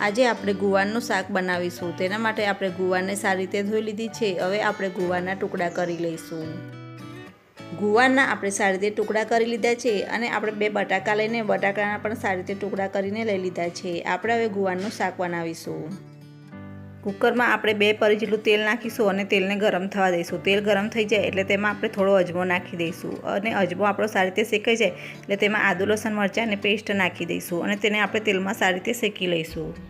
આજે આપણે ગુવારનું શાક બનાવીશું. તેના માટે આપણે ગુવારને સારી રીતે ધોઈ લીધી છે. હવે આપણે ગુવારના ટુકડા કરી લઈશું. ગુવારના આપણે સારી રીતે ટુકડા કરી લીધા છે અને આપણે બે બટાકા લઈને બટાકાના પણ સારી રીતે ટુકડા કરીને લઈ લીધા છે. આપણે હવે ગુવારનું શાક બનાવીશું. કુકરમાં આપણે બે પરી જેટલું તેલ નાખીશું અને તેલને ગરમ થવા દઈશું. તેલ ગરમ થઈ જાય એટલે તેમાં આપણે થોડો અજમો નાખી દઈશું અને અજમો આપણો સારી રીતે શેકાઈ જાય એટલે તેમાં આદુ, લસણ, મરચાં અને પેસ્ટ નાખી દઈશું અને તેને આપણે તેલમાં સારી રીતે શેકી લઈશું.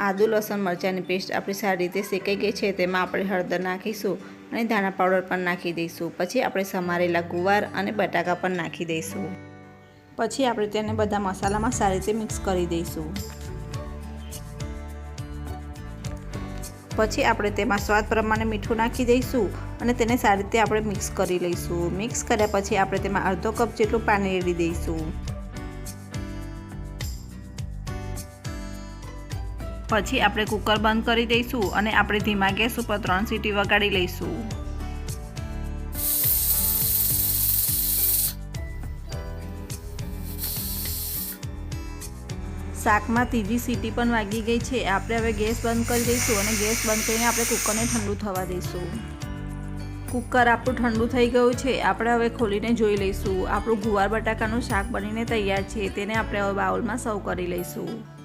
આદુ, લસણ મરચાંની પેસ્ટ આપણી સારી રીતે શેકાઈ ગઈ છે તેમાં આપણે હળદર નાખીશું અને ધાણા પાવડર પણ નાખી દઈશું. પછી આપણે સમારેલા ગુવાર અને બટાકા પણ નાખી દઈશું. પછી આપણે તેને બધા મસાલામાં સારી રીતે મિક્સ કરી દઈશું. પછી આપણે તેમાં સ્વાદ પ્રમાણે મીઠું નાખી દઈશું અને તેને સારી રીતે આપણે મિક્સ કરી લઈશું. મિક્સ કર્યા પછી આપણે તેમાં અડધો કપ જેટલું પાણી રેડી દઈશું. પછી આપણે કુકર બંધ કરી દઈશું અને આપણે ધીમા ગેસ ઉપર ત્રણ સીટી વગાડી લઈશું. શાકમાં ત્રીજી સીટી પણ વાગી ગઈ છે. આપણે હવે ગેસ બંધ કરી દઈશું અને ગેસ બંધ કરીને આપણે કુકરને ઠંડુ થવા દઈશું. કુકર આપણું ઠંડુ થઈ ગયું છે. આપણે હવે ખોલીને જોઈ લઈશું. આપણું ગુવાર બટાકાનું શાક બનીને તૈયાર છે. તેને આપણે હવે બાઉલમાં સર્વ કરી લઈશું.